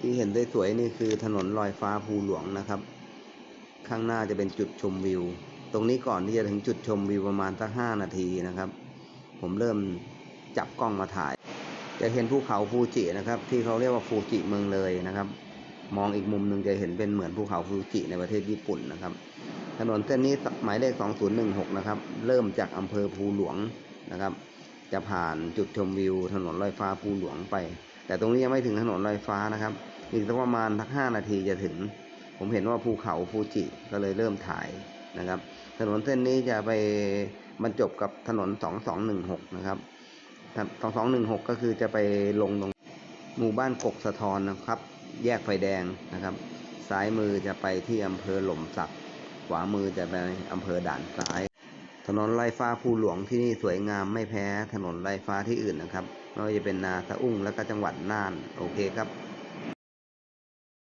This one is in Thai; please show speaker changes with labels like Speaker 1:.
Speaker 1: ที่เห็นได้สวยๆนี่คือถนนลอยฟ้าภูหลวงนะครับ ข้างหน้าจะเป็นจุดชมวิว ตรงนี้ก่อนที่จะถึงจุดชมวิวประมาณสักห้านาทีนะครับ ผมเริ่มจับกล้องมาถ่าย จะเห็นภูเขาฟูจินะครับ ที่เขาเรียกว่าฟูจิเมืองเลยนะครับ มองอีกมุมหนึ่งจะเห็นเป็นเหมือนภูเขาฟูจิในประเทศญี่ปุ่นนะครับ ถนนเส้นนี้หมายเลข 2016 นะครับ เริ่มจากอำเภอภูหลวงนะครับ จะผ่านจุดชมวิว ถนนลอยฟ้าภูหลวงไป แต่ตรงนี้ยังไม่ถึงถนนลอยฟ้านะครับ อีกสักประมาณทักห้านาทีจะถึง ผมเห็นว่าภูเขาฟูจิก็เลยเริ่มถ่ายนะครับ ถนนเส้นนี้จะไปบรรจบกับถนน 2216 นะครับ 2216 ก็คือจะไปลงตรงหมู่บ้านกกสะทอนนะครับ แยกไฟแดงนะครับ ซ้ายมือจะไปที่อำเภอหล่มสัก ขวามือจะไปอำเภอด่านซ้าย ถนนลอยฟ้าภูหลวงที่นี่สวยงามไม่แพ้ถนนลอยฟ้าที่อื่นนะครับไม่ว่าจะเป็นนาสะอุ้งและก็จังหวัดน่าน โอเคครับ